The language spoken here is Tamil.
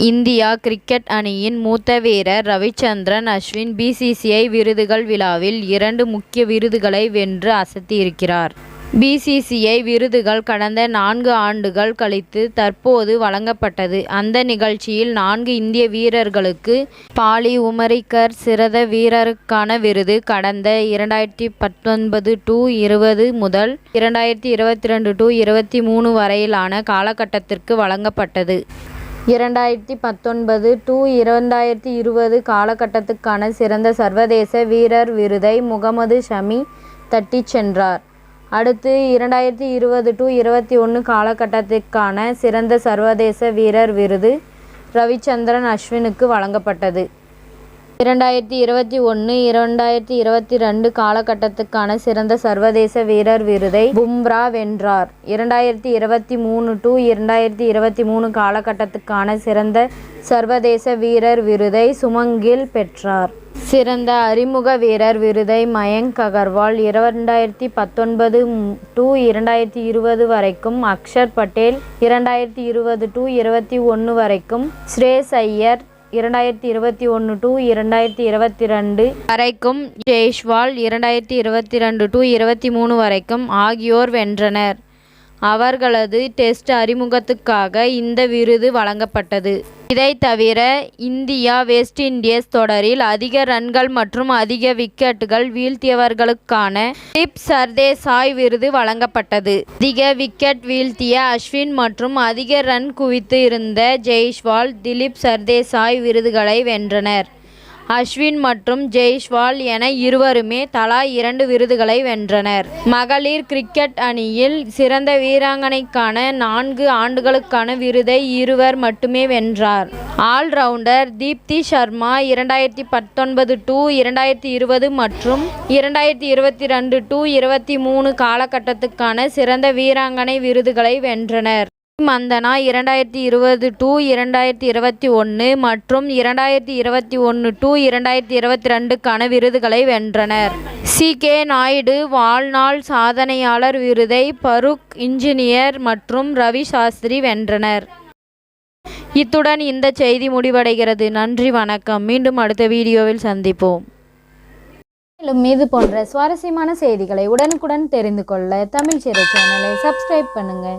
இந்தியா கிரிக்கெட் அணியின் மூத்த வீரர் ரவிச்சந்திரன் அஸ்வின் பிசிசிஐ விருதுகள் விழாவில் இரண்டு முக்கிய விருதுகளை வென்று அசத்தியிருக்கிறார். பிசிசிஐ விருதுகள் கடந்த நான்கு ஆண்டுகள் கழித்து தற்போது வழங்கப்பட்டது. அந்த நிகழ்ச்சியில் நான்கு இந்திய வீரர்களுக்கு பாலி உமரிக்கர் சிறந்த வீரருக்கான விருது கடந்த இரண்டாயிரத்தி பத்தொன்பது டு இருபது முதல் இரண்டாயிரத்தி இருபத்தி ரெண்டு டு இருபத்தி மூணு வரையிலான காலகட்டத்திற்கு வழங்கப்பட்டது. இரண்டாயிரத்தி பத்தொன்பது டு இரண்டாயிரத்தி இருபது காலகட்டத்துக்கான சிறந்த சர்வதேச வீரர் விருதை முகமது ஷமி தட்டிச் சென்றார். அடுத்து இரண்டாயிரத்தி இருபது டு இருபத்தி ஒன்று காலகட்டத்திற்கான சிறந்த சர்வதேச வீரர் விருது ரவிச்சந்திரன் அஸ்வினுக்கு வழங்கப்பட்டது. இரண்டாயிரத்தி இருபத்தி ஒன்று இரண்டாயிரத்தி இருபத்தி ரெண்டு காலகட்டத்துக்கான சிறந்த சர்வதேச வீரர் விருதை பும்ரா வென்றார். இரண்டாயிரத்தி இருபத்தி மூணு டு இரண்டாயிரத்தி இருபத்தி மூணு காலகட்டத்துக்கான சிறந்த சர்வதேச வீரர் விருதை சுமங்கில் பெற்றார். சிறந்த அறிமுக வீரர் விருதை மயங்க் அகர்வால் இரண்டாயிரத்தி பத்தொன்பது டு இரண்டாயிரத்தி இருபது வரைக்கும் அக்ஷர் படேல் இரண்டாயிரத்தி இருபது டு இருபத்தி ஒன்று வரைக்கும் ஸ்ரேஸ் ஐயர் இரண்டாயிரத்தி இருபத்தி ஒன்று டு இருபத்தி ரெண்டு வரைக்கும் ஜெய்ஷ்வால் இரண்டாயிரத்தி இருபத்தி ரெண்டு டு இருபத்தி மூணு வரைக்கும் ஆகியோர் வென்றனர். அவர்களது டெஸ்ட் அறிமுகத்துக்காக இந்த விருது வழங்கப்பட்டது. இதை தவிர இந்தியா வெஸ்ட் இண்டீஸ் தொடரில் அதிக ரன்கள் மற்றும் அதிக விக்கெட்டுகள் வீழ்த்தியவர்களுக்கான திலீப் சர்தேசாய் விருது வழங்கப்பட்டது. அதிக விக்கெட் வீழ்த்திய அஸ்வின் மற்றும் அதிக ரன் குவித்து இருந்த ஜெய்ஷ்வால் திலீப் சர்தேசாய் விருதுகளை வென்றனர். அஸ்வின் மற்றும் ஜெய்ஷ்வால் என இருவருமே தலா இரண்டு விருதுகளை வென்றனர். மகளிர் கிரிக்கெட் அணியில் சிறந்த வீராங்கனைக்கான நான்கு ஆண்டுகளுக்கான விருதை இருவர் மட்டுமே வென்றார் ஆல்ரவுண்டர் தீப்தி சர்மா இரண்டாயிரத்தி பத்தொன்பது டு இரண்டாயிரத்தி இருபது மற்றும் இரண்டாயிரத்தி இருபத்தி ரெண்டு டு இருபத்தி மூணு காலகட்டத்துக்கான சிறந்த வீராங்கனை விருதுகளை வென்றனர். மந்தனா இரண்டாயிரத்தி இருபது டு இரண்டாயிரத்தி இருபத்தி ஒன்று மற்றும் இரண்டாயிரத்தி இருபத்தி ஒன்று டு இருபத்தி ரெண்டுக்கான விருதுகளை வென்றனர். சி. கே. நாயுடு வாழ்நாள் சாதனையாளர் விருதை பரூக் இன்ஜினியர் மற்றும் ரவி சாஸ்திரி வென்றனர். இத்துடன் இந்த செய்தி முடிவடைகிறது. நன்றி வணக்கம். மீண்டும் அடுத்த வீடியோவில் சந்திப்போம். மேலும் இது போன்ற சுவாரஸ்யமான செய்திகளை உடனுக்குடன் தெரிந்து கொள்ள தமிழ் சிறை சேனலை சப்ஸ்கிரைப் பண்ணுங்கள்